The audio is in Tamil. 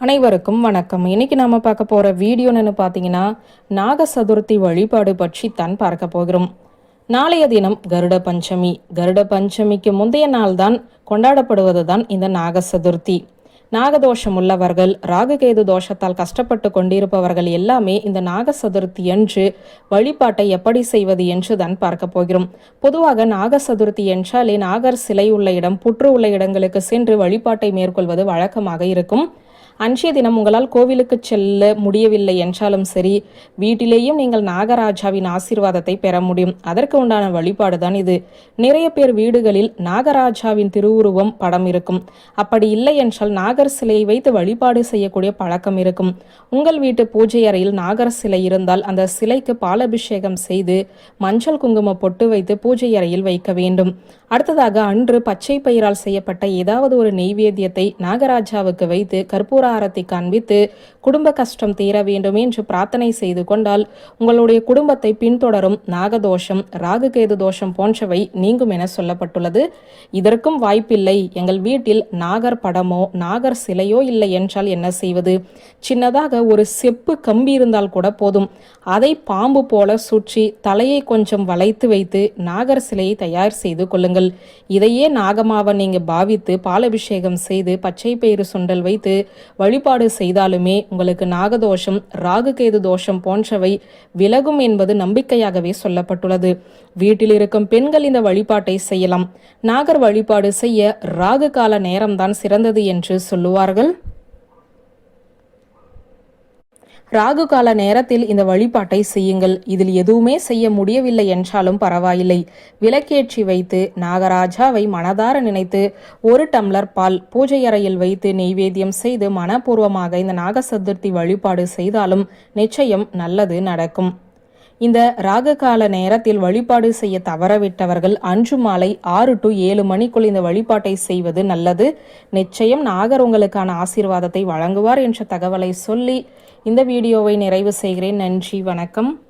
அனைவருக்கும் வணக்கம். இன்னைக்கு நாம பார்க்க போற வீடியோன்னு பார்த்தீங்கன்னா நாக சதுர்த்தி வழிபாடு பற்றி தான் பார்க்க போகிறோம். நாளைய தினம் கருட பஞ்சமி. கருட பஞ்சமிக்கு முந்தைய நாள் தான் கொண்டாடப்படுவது தான் இந்த நாக சதுர்த்தி. நாகதோஷம் உள்ளவர்கள் ராகுகேது தோஷத்தால் கஷ்டப்பட்டு கொண்டிருப்பவர்கள் எல்லாமே இந்த நாக சதுர்த்தி என்று வழிபாட்டை எப்படி செய்வது என்று தான் பார்க்க போகிறோம். பொதுவாக நாக சதுர்த்தி என்றாலே நாகர் சிலை உள்ள இடம் புற்று உள்ள இடங்களுக்கு சென்று வழிபாட்டை மேற்கொள்வது வழக்கமாக இருக்கும். அன்றைய தினம் உங்களால் கோவிலுக்கு செல்ல முடியவில்லை என்றாலும் சரி வீட்டிலேயும் நீங்கள் நாகராஜாவின் ஆசீர்வாதத்தை பெற முடியும். அதற்கு உண்டான வழிபாடு தான் இது. நிறைய பேர் வீடுகளில் நாகராஜாவின் திருவுருவம் படம் இருக்கும். அப்படி இல்லை என்றால் நாகர் சிலையை வைத்து வழிபாடு செய்யக்கூடிய பழக்கம் இருக்கும். உங்கள் வீட்டு பூஜை அறையில் நாகர் சிலை இருந்தால் அந்த சிலைக்கு பாலபிஷேகம் செய்து மஞ்சள் குங்கும பொட்டு வைத்து பூஜை அறையில் வைக்க வேண்டும். அடுத்ததாக அன்று பச்சை பயிரால் செய்யப்பட்ட ஏதாவது ஒரு நெய்வேத்தியத்தை நாகராஜாவுக்கு வைத்து கற்பூர ஆரத்தி காண்பித்து குடும்ப கஷ்டம் தீர வேண்டும் என்று பிரார்த்தனை செய்து கொண்டால் உங்களுடைய குடும்பத்தை பின்தொடரும் நாகதோஷம் ராகுகேது தோஷம் போன்றவை நீங்கும் என சொல்லப்பட்டுள்ளது. இதற்கும் வாய்ப்பில்லை. எங்கள் வீட்டில் நாகர் படமோ நாகர் சிலையோ இல்லை என்றால் என்ன செய்வது? சின்னதாக ஒரு செப்பு கம்பி இருந்தால் கூட போதும். அதை பாம்பு போல சுற்றி தலையை கொஞ்சம் வளைத்து வைத்து நாகர் சிலையை தயார் செய்து கொள்ளுங்கள். இதையே நாகமாவை நீங்கள் பாவித்து பாலபிஷேகம் செய்து பச்சை பயிறு சுண்டல் வைத்து வழிபாடு செய்தாலுமே உங்களுக்கு நாகதோஷம் ராகுகேது தோஷம் போன்றவை விலகும் என்பது நம்பிக்கையாகவே சொல்லப்பட்டுள்ளது. வீட்டில் இருக்கும் பெண்கள் இந்த வழிபாட்டை செய்யலாம். நாகர் வழிபாடு செய்ய ராகு கால நேரம்தான் சிறந்தது என்று சொல்லுவார்கள். ராகு கால நேரத்தில் இந்த வழிபாட்டை செய்யுங்கள். இதில் எதுவுமே செய்ய முடியவில்லை என்றாலும் பரவாயில்லை. விளக்கேற்றி வைத்து நாகராஜாவை மனதார நினைத்து ஒரு டம்ளர் பால் பூஜை அறையில் வைத்து நெய்வேத்தியம் செய்து மனப்பூர்வமாக இந்த நாக சதுர்த்தி வழிபாடு செய்தாலும் நிச்சயம் நல்லது நடக்கும். இந்த ராககால நேரத்தில் வழிபாடு செய்ய தவறவிட்டவர்கள் அன்று மாலை ஆறு டு ஏழு மணிக்குள் இந்த வழிபாட்டை செய்வது நல்லது. நிச்சயம் நாகர் உங்களுக்கான ஆசீர்வாதத்தை வழங்குவார் என்ற தகவலை சொல்லி இந்த வீடியோவை நிறைவு செய்கிறேன். நன்றி வணக்கம்.